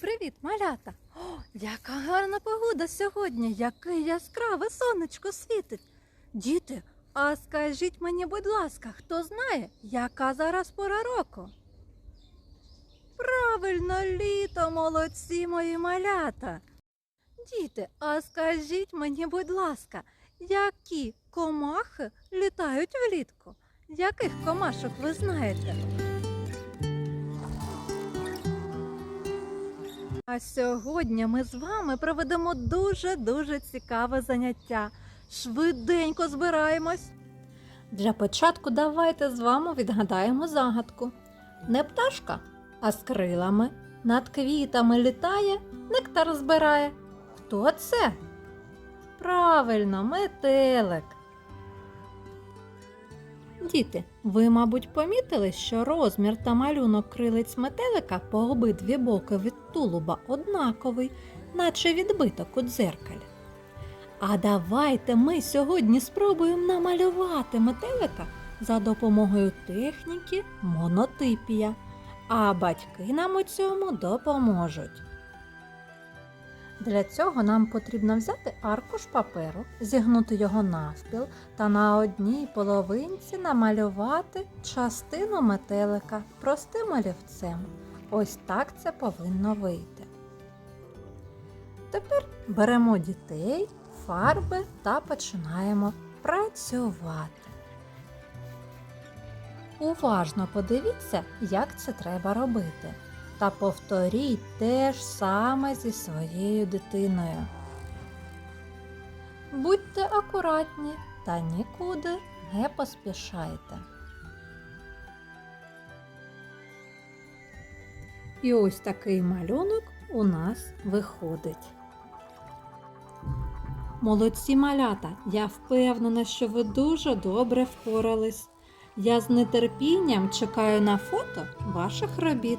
Привіт, малята! О, яка гарна погода сьогодні, яке яскраве сонечко світить. Діти, а скажіть мені, будь ласка, хто знає, яка зараз пора року? Правильно, літо, молодці мої малята. Діти, а скажіть мені, будь ласка, які комахи літають влітку? Яких комашок ви знаєте? А сьогодні ми з вами проведемо дуже-дуже цікаве заняття. Швиденько збираємось. Для початку давайте з вами відгадаємо загадку. Не пташка, а з крилами. Над квітами літає, нектар збирає. Хто це? Правильно, метелик. Діти, ви, мабуть, помітили, що розмір та малюнок крилиць метелика по обидві боки від тулуба однаковий, наче відбиток у дзеркалі. А давайте ми сьогодні спробуємо намалювати метелика за допомогою техніки монотипія, а батьки нам у цьому допоможуть. Для цього нам потрібно взяти аркуш паперу, зігнути його навпіл та на одній половинці намалювати частину метелика простим олівцем. Ось так це повинно вийти. Тепер беремо дітей, фарби та починаємо працювати. Уважно подивіться, як це треба робити та повторіть те ж саме зі своєю дитиною. Будьте акуратні та нікуди не поспішайте. І ось такий малюнок у нас виходить. Молодці малята, я впевнена, що ви дуже добре впорались. Я з нетерпінням чекаю на фото ваших робіт.